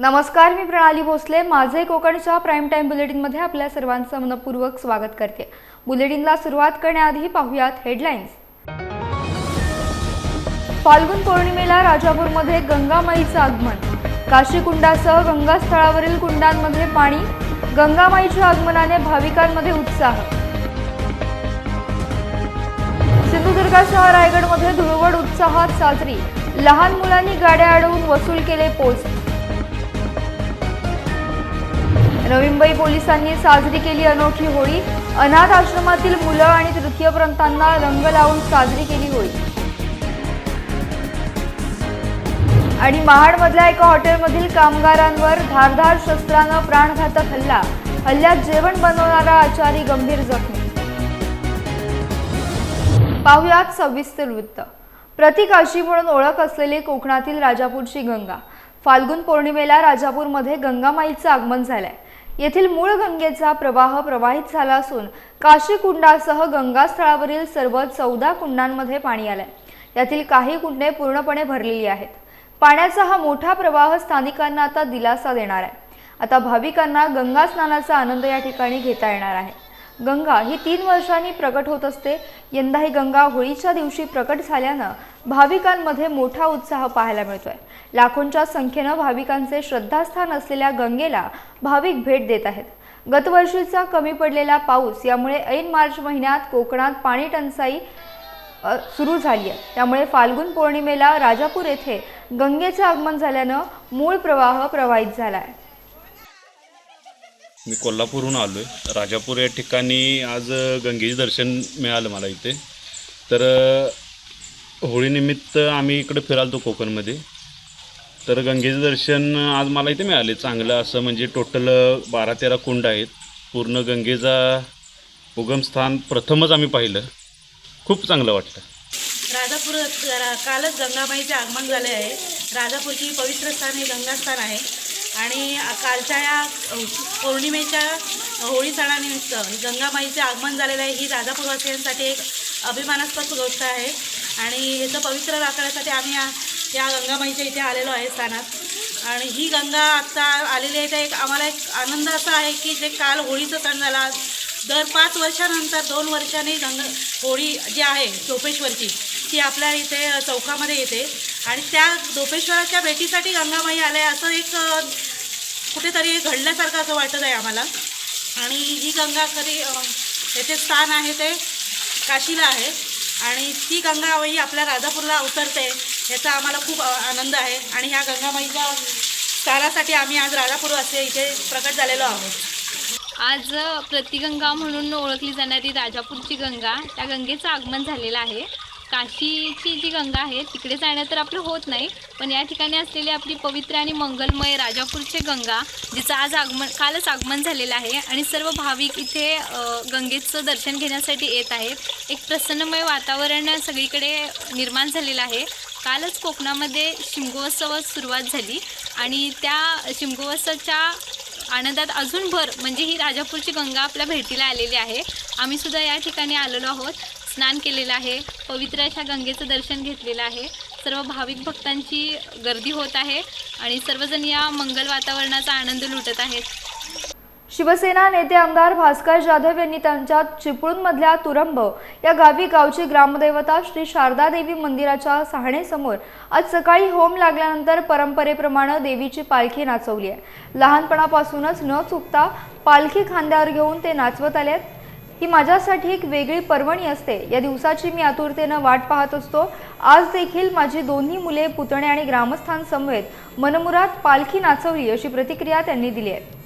नमस्कार मी प्रणाली भोसले. माझे कोकणच्या प्राईम टाईम बुलेटिनमध्ये आपल्या सर्वांचं मनपूर्वक स्वागत करते. बुलेटिनला सुरुवात करण्याआधी पाहुयात हेडलाईन्स फाल्गुन पौर्णिमेला राजापूरमध्ये गंगामाईचं आगमन. काशीकुंडासह गंगास्थळावरील कुंडांमध्ये पाणी गंगामाईच्या आगमनाने भाविकांमध्ये उत्साह. सिंधुदुर्गासह रायगडमध्ये धुळवड उत्साहात साजरी. लहान मुलांनी गाड्या अडवून वसूल केले पोस्ट. नवी मुंबई पोलिसांनी साजरी केली अनोखी होळी. अनाथ आश्रमातील मुलं आणि तृतीयपंथांना रंग लावून साजरी केली होळी. आणि महाडमधल्या एका हॉटेलमधील कामगारांवर धारधार शस्त्रानं प्राणघातक हल्ला. हल्ल्यात जेवण बनवणारा आचारी गंभीर जखमी. पाहुयात सविस्तर वृत्त. प्रतिकाशी म्हणून ओळख असलेली कोकणातील राजापूरची गंगा. फाल्गुन पौर्णिमेला राजापूरमध्ये गंगामाईचं आगमन झालंय. येथील मूळ गंगेचा प्रवाह प्रवाहित झाला असून काशी कुंडासह गंगास्थळावरील सर्व चौदा कुंडांमध्ये पाणी आलंय. यातील काही कुंडे पूर्णपणे भरलेली आहेत. पाण्याचा हा मोठा प्रवाह स्थानिकांना आता दिलासा देणार आहे. आता भाविकांना गंगा स्नानाचा आनंद या ठिकाणी घेता येणार आहे. गंगा ही तीन वर्षांनी प्रकट होत असते. यंदा ही गंगा होळीच्या दिवशी प्रकट झाल्यानं भाविकांमध्ये मोठा उत्साह पाहायला मिळतोय. लाखोंच्या संख्येनं भाविकांचे श्रद्धास्थान असलेल्या गंगेला भाविक भेट देत आहेत. गतवर्षीचा कमी पडलेला पाऊस यामुळे ऐन मार्च महिन्यात कोकणात पाणी टंचाई सुरू झाली आहे. त्यामुळे फाल्गुन पौर्णिमेला राजापूर येथे गंगेचे आगमन झाल्यानं मूळ प्रवाह प्रवाहित झाला आहे. मी कोल्हापूरहून आलो आहे राजापूर या ठिकाणी आज गंगेचे दर्शन मिळालं मला इथे. तर होळीनिमित्त आम्ही इकडे फिरालतो कोकणमध्ये. तर गंगेचं दर्शन आज मला इथे मिळाले. चांगलं असं म्हणजे टोटल बारा तेरा कुंड आहेत. पूर्ण गंगेचा उगमस्थान प्रथमच आम्ही पाहिलं. खूप चांगलं वाटतं राजापूर कालच गंगाबाईचे आगमन झाले आहे. राजापूरची पवित्र स्थान हे गंगास्थान आहे. आणि कालच्या या पौर्णिमेच्या होळी सणानिमित्त गंगाबाईचे आगमन झालेलं आहे. ही राजापूरवासियांसाठी एक अभिमानास्पद गोष्ट आहे. आणि ह्याचं पवित्र राखण्यासाठी आम्ही या गंगामाईच्या गंगाबाईच्या इथे आलेलो आहे स्थानात. आणि ही गंगा आत्ता आलेली आहे तर एक आम्हाला एक आनंद असा आहे की जे काल होळीचा सण झाला दर पाच वर्षानंतर दोन वर्षांनी गंगा होळी जी आहे चोपेश्वरची ती आपल्या इथे चौकामध्ये येते. आणि त्या दोपेश्वराच्या भेटीसाठी गंगामाई आल्या असं एक कुठेतरी घडल्यासारखं असं वाटत आहे आम्हाला. आणि ही गंगा खरी येथे याचे स्थान आहे ते काशीला आहे. आणि ती गंगाबाई आपल्या राजापूरला अवतरते याचा आम्हाला खूप आनंद आहे. आणि ह्या गंगाबाईच्या स्थानासाठी आम्ही आज राजापूर असे इथे प्रकट झालेलो आहोत. आज प्रतिगंगा म्हणून ओळखली जाणारी राजापूरची गंगा त्या गंगेचं आगमन झालेलं आहे. काशीची जी गंगा आहे तिकडे जाणं तर आपलं होत नाही पण या ठिकाणी असलेली आपली पवित्र आणि मंगलमय राजापूरची गंगा जिचं आज आगमन कालच आगमन झालेलं आहे आणि सर्व भाविक इथे गंगेचं दर्शन घेण्यासाठी येत आहेत. एक प्रसन्नमय वातावरण सगळीकडे निर्माण झालेलं आहे. कालच कोकणामध्ये शिमगोत्सवास सुरुवात झाली आणि त्या शिमगोत्सवाच्या आनंदात अजून भर म्हणजे ही राजापूरची गंगा आपल्या भेटीला आलेली आहे. आम्ही सुद्धा या ठिकाणी आलेलो आहोत. स्नान केलेलं आहे. पवित्र अशा गंगेचं दर्शन घेतलेलं आहे. सर्व भाविक भक्तांची गर्दी होत आहे आणि सर्वजण या मंगल वातावरणाचा आनंद लुटत आहेत. शिवसेना नेते आमदार भास्कर जाधव यांनी त्यांच्या चिपळूणमधल्या तुरंब या गावी गावची ग्रामदेवता श्री शारदा देवी मंदिराच्या सहाणेसमोर आज सकाळी होम लागल्यानंतर परंपरेप्रमाणे देवीची पालखी नाचवली आहे. लहानपणापासूनच न चुकता पालखी खांद्यावर घेऊन ते नाचवत आले आहेत. ही माझ्यासाठी एक वेगळी पर्वणी असते. या दिवसाची मी आतुरतेनं वाट पाहत असतो. आज देखील माझी दोन्ही मुले पुतणे आणि ग्रामस्थांसमवेत मनमुरात पालखी नाचवली अशी प्रतिक्रिया त्यांनी दिली आहे.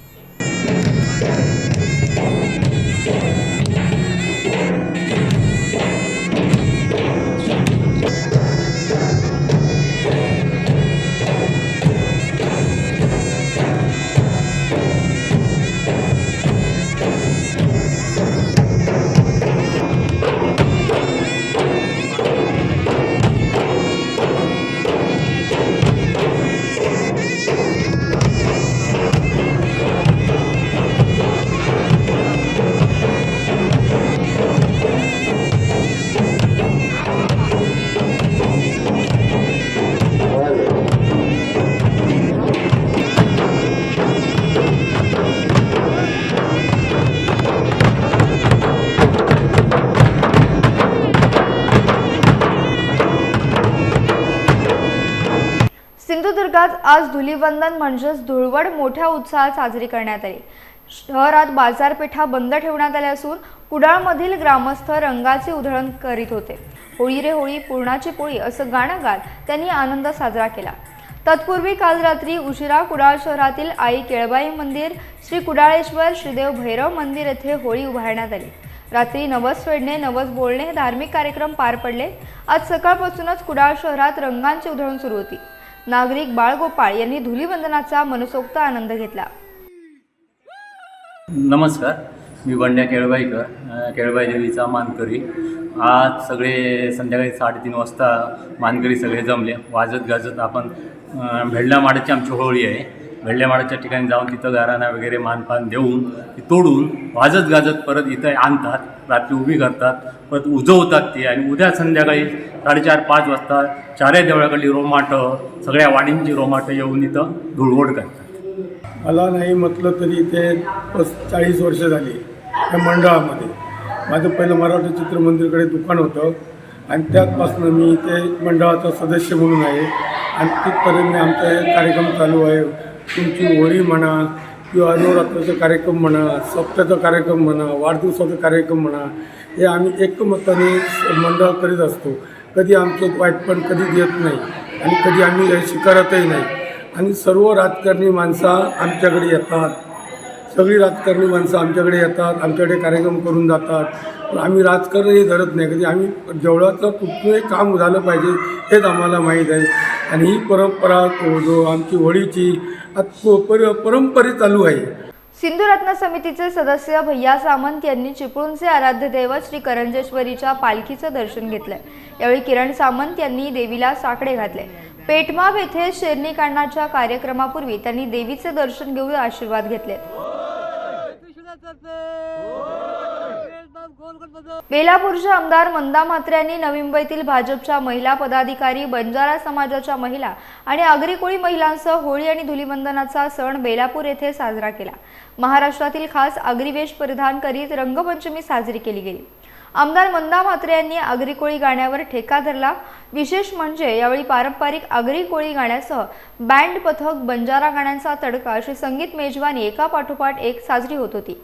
आज धुलीवंदन म्हणजेच धुळवड मोठ्या उत्साहात साजरी करण्यात आली. शहरात बाजारपेठा बंद ठेवण्यात आल्या असून कुडाळमधील ग्रामस्थ रंगाचे उधळण करीत होते. होळी रे होळी पूर्णाची पोळी असं गाणं गात त्यांनी आनंद साजरा केला. तत्पूर्वी काल रात्री उशिरा कुडाळ शहरातील आई केळबाई मंदिर श्री कुडाळेश्वर श्रीदेव भैरव मंदिर येथे होळी उभारण्यात आली. रात्री नवस फेडणे नवस बोलणे हे धार्मिक कार्यक्रम पार पडले. आज सकाळपासूनच कुडाळ शहरात रंगांची उधळण सुरू होती. नागरिक बाळगोपाळ यांनी धुलीवंदनाचा मनसोक्त आनंद घेतला. नमस्कार मी बंड्या केळबाईकर केळबाई देवीचा मानकरी. आज सगळे संध्याकाळी साडेतीन वाजता मानकरी सगळे जमले. वाजत गाजत आपण भेडला भेंडल्यामाडाची आमची होळी आहे. घडल्यामाडाच्या ठिकाणी जाऊन तिथं गाराणा वगैरे मानपान देऊन ती तोडून वाजत गाजत परत इथं आणतात रात्री उभी करतात परत उजवतात ती आणि उद्या संध्याकाळी साडेचार पाच वाजता चारही देवळाकडली रोमाटं सगळ्या वाडींची रोमाटं येऊन इथं धुळवड करतात. मला नाही म्हटलं तरी ते पस चाळीस वर्ष झाली त्या मंडळामध्ये. माझं पहिलं मराठी चित्रमंदिरकडे दुकान होतं आणि त्याचपासून मी ते मंडळाचा सदस्य म्हणून आहे. आणि तिथपर्यंत आमचा हे कार्यक्रम चालू आहे. तुमची होळी म्हणा किंवा नवरात्राचा कार्यक्रम म्हणा सप्त्याचा कार्यक्रम म्हणा वाढदिवसाचा कार्यक्रम म्हणा हे आम्ही एकमताने मंडळ करीत असतो. कधी आमचं वाईटपण कधी देत नाही आणि कधी आम्ही हे स्वीकारतही नाही. आणि सर्व राजकारणी माणसं आमच्याकडे येतात. सगळी राजकारणी माणसं आमच्याकडे येतात आमच्याकडे कार्यक्रम करून जातात. पण आम्ही राजकारण हे धरत नाही. कधी आम्ही जेवढाचं कुठलंही काम झालं पाहिजे हेच आम्हाला माहीत आहे. आणि ही परंपरा जो आमची होळीची पर परंपरे चालू आहे. सिंधुरत्न समितीचे सदस्य भैया सामंत यांनी चिपळूणचे आराध्य दैवत श्री करंजेश्वरीच्या पालखीचं दर्शन घेतलं. यावेळी किरण सामंत यांनी देवीला साकडे घातले. पेटमाप येथे शेरणी काढण्याच्या कार्यक्रमापूर्वी त्यांनी देवीचे दर्शन घेऊन आशीर्वाद घेतले. बेलापूरचे आमदार मंदा म्हात्रे यांनी नवी मुंबईतील भाजपच्या महिला पदाधिकारी बंजारा समाजाच्या महिला आणि आगरी कोळी महिलांसह होळी आणि धुलीवंदनाचा सण बेलापूर येथे साजरा केला. महाराष्ट्रातील खास आगरी वेश परिधान करीत रंगपंचमी साजरी केली गेली. आमदार मंदा म्हात्रे यांनी आगरी कोळी गाण्यावर ठेका धरला. विशेष म्हणजे यावेळी पारंपरिक आगरी कोळी गाण्यासह बँड पथक बंजारा गाण्यांचा तडका अशी संगीत मेजवानी एकापाठोपाठ एक साजरी होत होती.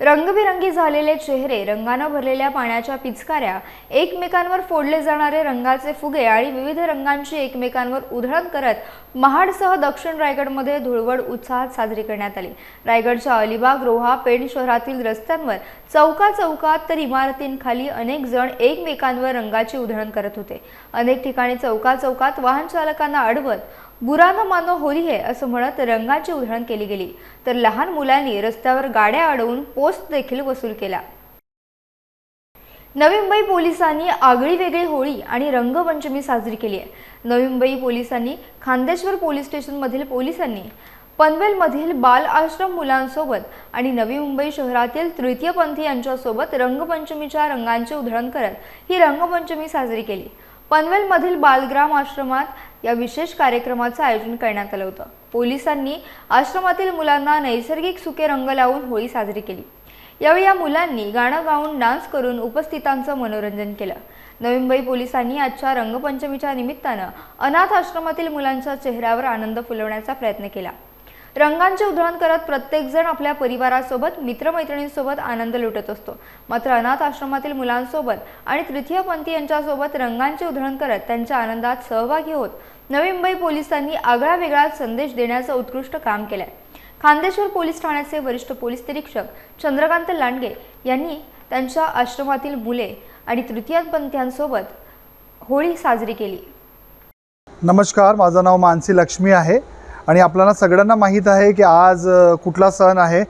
रंगबिरंगी झालेले चेहरे रंगानं भरलेल्या पाण्याच्या पिचकाऱ्या एकमेकांवर फोडले जाणारे रंगाचे फुगे आणि विविध रंगांची एकमेकांवर उधळण करत महाडसह दक्षिण रायगडमध्ये धुळवड उत्साहात साजरी करण्यात आली. रायगडच्या अलिबाग रोहा पेण शहरातील रस्त्यांवर चौका चौकात तर इमारतींखाली अनेक जण एकमेकांवर रंगाची उधळण करत होते. अनेक ठिकाणी चौका चौकात वाहन चालकांना अडवत बुरा न मानो होली आहे असं म्हणत रंगाची उधळण केली गेली. तर लहान मुलांनी रस्त्यावर गाड्या अडवून पोस्ट देखील वसूल केला. नवी मुंबई पोलिसांनी आगळी वेगळी होळी आणि रंगपंचमी साजरी केली आहे. नवी मुंबई पोलिसांनी खांदेश्वर पोलीस स्टेशनमधील पोलिसांनी पनवेलमधील बाल आश्रम मुलांसोबत आणि नवी मुंबई शहरातील तृतीयपंथी यांच्यासोबत रंगपंचमीच्या रंगांचे उधळण करत ही रंगपंचमी साजरी केली. पनवेलमधील बालग्राम आश्रमात या विशेष कार्यक्रमाचं आयोजन करण्यात आलं होतं. पोलिसांनी आश्रमातील मुलांना नैसर्गिक सुके रंग लावून होळी साजरी केली. यावेळी या मुलांनी गाणं गाऊन डान्स करून उपस्थितांचं मनोरंजन केलं. नवी मुंबई पोलिसांनी आजच्या रंगपंचमीच्या निमित्तानं अनाथ आश्रमातील मुलांच्या चेहऱ्यावर आनंद फुलवण्याचा प्रयत्न केला. रंगांचे उधळण करत प्रत्येकजण आपल्या परिवारासोबत मित्रमैत्रिणींसोबत आनंद लुटत असतो. मात्र अनाथ आश्रमातील मुलांसोबत आणि तृतीयपंथी यांच्यासोबत रंगांचे उधळण करत त्यांच्या आनंदात सहभागी होत नवी मुंबई पोलिसांनी आगळा वेगळा संदेश देण्याचं उत्कृष्ट काम केलंय. खांदेश्वर पोलीस ठाण्याचे वरिष्ठ पोलीस निरीक्षक चंद्रकांत लांडगे यांनी त्यांच्या आश्रमातील मुले आणि तृतीयपंथ्यांसोबत होळी साजरी केली. नमस्कार माझं नाव मानसी लक्ष्मी आहे. आणि आपल्याला सगळ्यांना माहीत आहे की आज कुठला सण आहे?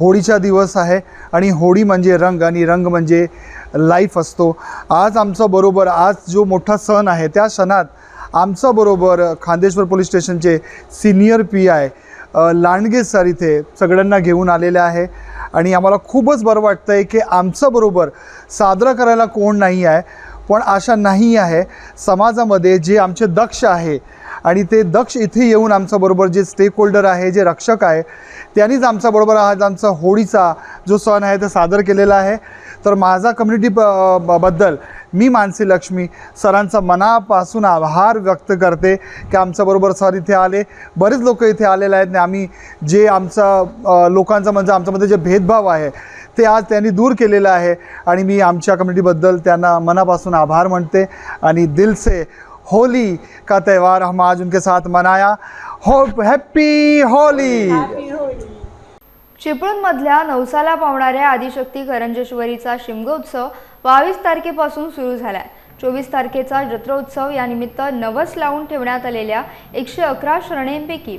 होळीचा दिवस आहे आणि होळी म्हणजे रंग आणि रंग म्हणजे लाईफ असतो. आज आमचं बरोबर आज जो मोठा सण आहे त्या सणात आमचं बरोबर खांदेश्वर पोलीस स्टेशनचे senior P I Landge sir इथे सगळ्यांना घेऊन आलेले आहे. आणि आम्हाला खूपच बरं वाटतं आहे की आमचं बरोबर साजरं करायला कोण नाही आहे पण अशा नाही आहे. समाजामध्ये जे आमचे दक्ष आहे आणि ते दक्ष इथे येऊन आमच्याबरोबर जे स्टेक होल्डर आहे जे रक्षक आहे त्यांनीच आमच्याबरोबर आज आमचा होळीचा जो सण आहे तो सादर केलेला आहे. तर माझा कम्युनिटी ब ब- बद्दल मी मानसी लक्ष्मी सरांचा मनापासून आभार व्यक्त करते की आमच्याबरोबर सर इथे आले. बरेच लोक इथे आलेले आहेत आणि आम्ही जे आमचा लोकांचा म्हणजे आमच्यामध्ये जे भेदभाव आहे ते आज त्यांनी दूर केलेलं आहे. आणि मी आमच्या कम्युनिटीबद्दल त्यांना मनापासून आभार म्हणते आणि दिलसे होली का त्यौहार हम आज उनके साथ मनाया। हो हॅप्पी होली! चिपळूणमधल्या नवसाला पावणाऱ्या आदिशक्ती करंजेश्वरीचा शिमगोत्सव बावीस तारखेपासून सुरू झालाय. चोवीस तारखेचा जत्रोत्सव या निमित्त नवस लावून ठेवण्यात आलेल्या एकशे अकरा शरणेंपैकी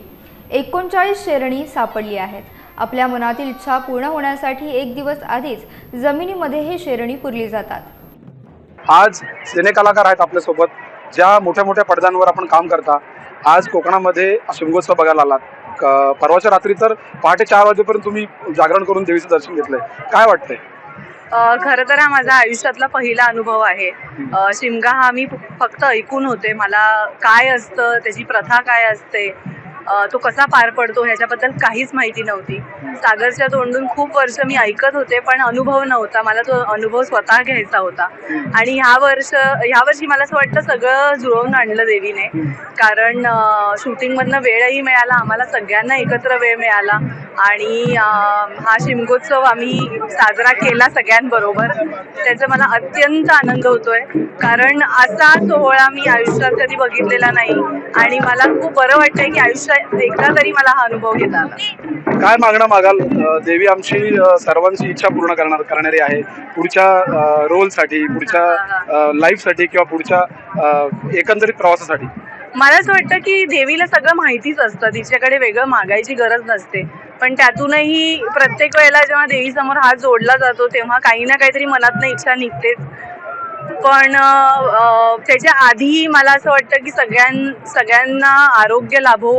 एकोणचाळीस शेरणी सापडली आहेत. आपल्या मनातील इच्छा पूर्ण होण्यासाठी एक दिवस आधीच जमिनीमध्ये हे शेरणी पुरली जातात. आज सिने कलाकार आहेत आपल्यासोबत. ज्या मोठ्या मोठ्या पडद्यांवर आपण काम करता आज कोकणामध्ये शिमगोत्सव बघायला आलात. परवाच्या रात्री तर पहाटे चार वाजेपर्यंत तुम्ही जागरण करून देवीचं दर्शन घेतलंय. काय वाटतंय? खरं तर हा माझा आयुष्यातला पहिला अनुभव आहे. शिमगा हा मी फक्त ऐकून होते. मला काय असतं त्याची प्रथा काय असते? तो कसा पार पडतो ह्याच्याबद्दल काहीच माहिती नव्हती. सागरच्या तोंडून खूप वर्ष मी ऐकत होते पण अनुभव नव्हता. मला तो अनुभव स्वतः घ्यायचा होता. आणि ह्या वर्ष ह्या वर्षी मला असं वाटतं सगळं जुळवून आणलं देवीने. कारण शूटिंगमधनं वेळही मिळाला आम्हाला सगळ्यांना एकत्र वेळ मिळाला. आणि हा शिमगोत्सव आम्ही साजरा केला सगळ्यांबरोबर. त्याचा मला अत्यंत आनंद होतोय. कारण असा सोहळा मी आयुष्यात कधी बघितलेला नाही. आणि मला खूप बरं वाटतंय की आयुष्यात एकदा तरी मला हा अनुभव घेता आला. काय मागणं मागाल? अ, देवी आमची अ, सर्वांची इच्छा पूर्ण करणार करणारी आहे. पुढच्या अ, रोलसाठी पुढच्या लाईफसाठी किंवा पुढच्या अ, एकंदरीत प्रवासासाठी? मला असं वाटतं की देवीला सगळं माहितीच असतं. तिच्याकडे वेगळं मागायची गरज नसते. पण त्यातूनही प्रत्येक वेळेला जेव्हा देवीसमोर हात जोडला जातो तेव्हा काही ना काहीतरी मनातनं इच्छा निघतेच. पण त्याच्या आधी मला असं वाटतं की सगळ्यां सगळ्यांना आरोग्य लाभो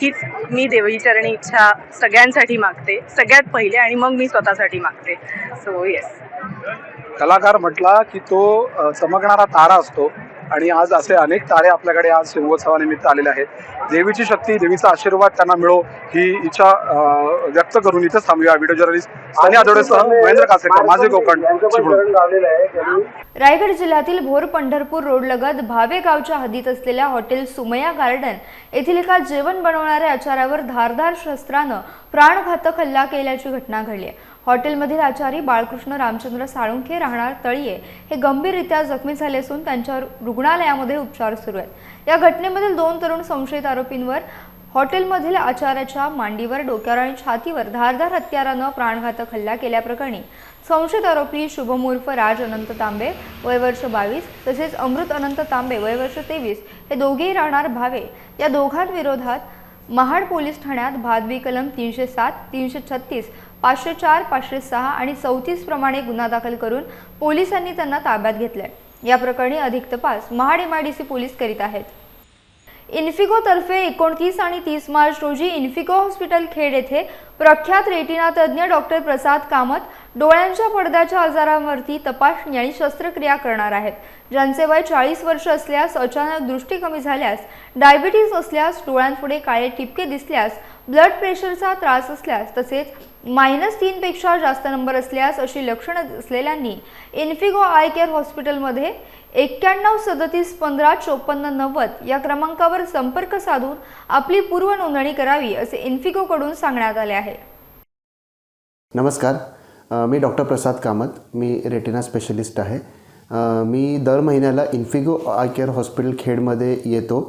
हीच मी देवीचरणी इच्छा सगळ्यांसाठी मागते. सगळ्यात पहिले आणि मग मी स्वतःसाठी मागते. सो येस कलाकार म्हटला की तो चमकणारा तारा असतो. आणि आज असे अनेक तारे आपल्याकडे आज शिमगोत्सवानिमित्त आलेले आहेत. देवीची शक्ती देवीचा आशीर्वाद त्यांना मिळो ही इच्छा व्यक्त करून इथंच थांबूया. व्हिडिओ जर्नलिस्ट सनी आदोडेसह महेंद्र कासेकर माझे कोकण रायगड जिल्ह्यातील भोर पंढरपूर रोडलगत भावे गावच्या हद्दीत असलेल्या हॉटेल सुमया गार्डन येथील एका जेवण बनवणाऱ्या आचार्यावर धारदार शस्त्रानं प्राणघातक हल्ला केल्याची घटना घडली आहे. हॉटेलमधील आचारी बाळकृष्ण रामचंद्र साळुंखे राहणार तळीये हे गंभीररित्या जखमी झाले असून त्यांच्यावर रुग्णालयामध्ये उपचार सुरू आहेत. या घटनेमधील दोन तरुण संशयित आरोपींवर हॉटेलमधील आचाराच्या मांडीवर डोक्यावर आणि छातीवर धारदार हत्यारानं प्राणघातक हल्ला केल्याप्रकरणी संशयित आरोपी शुभम उर्फ राज अनंत तांबे वय वर्ष बावीस तसेच अमृत अनंत तांबे वय वर्ष तेवीस हे दोघेही राहणार भावे. या दोघांविरोधात महाड पोलीस ठाण्यात भादवी कलम तीनशे सात तीनशे छत्तीस पाचशे चार पाचशे सहा आणि चौतीस प्रमाणे गुन्हा दाखल करून पोलिसांनी त्यांना ताब्यात घेतलंय. या प्रकरणी अधिक तपास महाड एमआयडीसी पोलीस करीत आहेत. इन्फिकोतर्फे एकोणतीस आणि तीस मार्च रोजी इन्फिको हॉस्पिटल खेड येथे प्रख्यात रेटिना तज्ज्ञ डॉक्टर प्रसाद कामत डोळ्यांच्या पडद्याच्या आजारांवरती तपासणी आणि शस्त्रक्रिया करणार आहेत. ज्यांचे वय चाळीस वर्ष असल्यास अचानक दृष्टी कमी झाल्यास डायबिटीज असल्यास डोळ्यांपुढे काळे ठिपके दिसल्यास ब्लड प्रेशरचा त्रास असल्यास तसेच मायनस तीनपेक्षा जास्त नंबर असल्यास अशी लक्षणं असलेल्यांनी इन्फिगो आय केअर हॉस्पिटलमध्ये एक्क्याण्णव सदतीस पंधरा चोपन्न नव्वद या क्रमांकावर संपर्क साधून आपली पूर्व नोंदणी करावी असे इन्फिगोकडून सांगण्यात आले आहे. नमस्कार. मी डॉक्टर प्रसाद कामत. मी रेटिना स्पेशलिस्ट आहे. मी दर महिन्याला इन्फिगो आय केअर हॉस्पिटल खेडमध्ये येतो.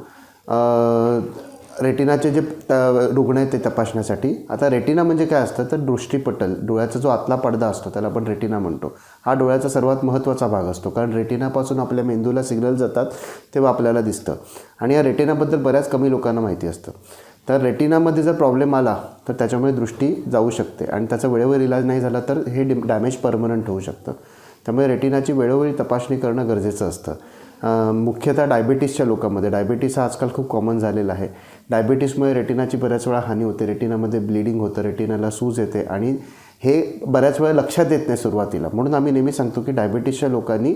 रेटिनाचे जे त रुग्ण आहेत ते तपासण्यासाठी. आता रेटिना म्हणजे काय असतं? तर दृष्टीपटल. डोळ्याचा जो आतला पडदा असतो त्याला आपण रेटिना म्हणतो. हा डोळ्याचा सर्वात महत्त्वाचा भाग असतो. कारण रेटिनापासून आपल्या मेंदूला सिग्नल जातात तेव्हा आपल्याला दिसतं. आणि या रेटिनाबद्दल बऱ्याच कमी लोकांना माहिती असतं. तर रेटिनामध्ये जर प्रॉब्लेम आला तर त्याच्यामुळे दृष्टी जाऊ शकते. आणि त्याचा वेळेवर इलाज नाही झाला तर हे डि डॅमेज परमनंट होऊ शकतं. त्यामुळे रेटिनाची वेळोवेळी तपासणी करणं गरजेचं असतं. मुख्यतः डायबिटीसच्या लोकांमध्ये. डायबिटीस हा आजकाल खूप कॉमन झालेला आहे. डायबिटीसमुळे रेटिनाची बऱ्याच वेळा हानी होते रेटिनामध्ये ब्लिडिंग होतं रेटिनाला सूज येते आणि हे बऱ्याच वेळा लक्षात येत नाही सुरुवातीला. म्हणून आम्ही नेहमी सांगतो की डायबिटीसच्या लोकांनी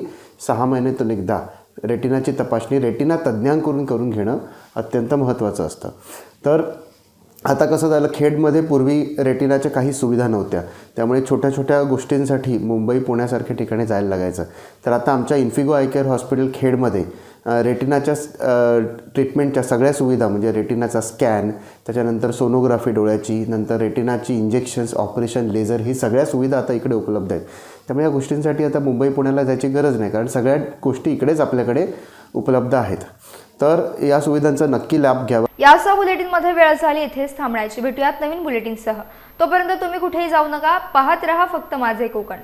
सहा महिन्यातून एकदा रेटिनाची तपासणी रेटिना तज्ज्ञांकडून करून घेणं अत्यंत महत्त्वाचं असतं. तर आता कसं झालं खेडमध्ये पूर्वी रेटिनाच्या काही सुविधा नव्हत्या. त्यामुळे छोट्या छोट्या गोष्टींसाठी मुंबई पुण्यासारख्या ठिकाणी जायला लागायचं. तर आता आमच्या इन्फिगो आय केअर हॉस्पिटल खेडमध्ये रेटिनाच्या ट्रीटमेंटच्या सगळ्या सुविधा म्हणजे रेटिनाचा स्कॅन त्याच्यानंतर सोनोग्राफी डोळ्याची नंतर रेटिनाची इंजेक्शन्स ऑपरेशन लेझर ही सगळ्या सुविधा आता इकडे उपलब्ध आहेत. त्यामुळे या गोष्टींसाठी आता मुंबई पुण्याला जायची गरज नाही कारण सगळ्या गोष्टी इकडेच आपल्याकडे उपलब्ध आहेत. तर या सुविधांचा नक्की लाभ घ्यावा. यासह बुलेटिनमध्ये वेळ झाली इथेच थांबण्याची. भेटूयात नवीन बुलेटिनसह. तोपर्यंत तुम्ही कुठेही जाऊ नका पाहत रहा फक्त माझे कोकण.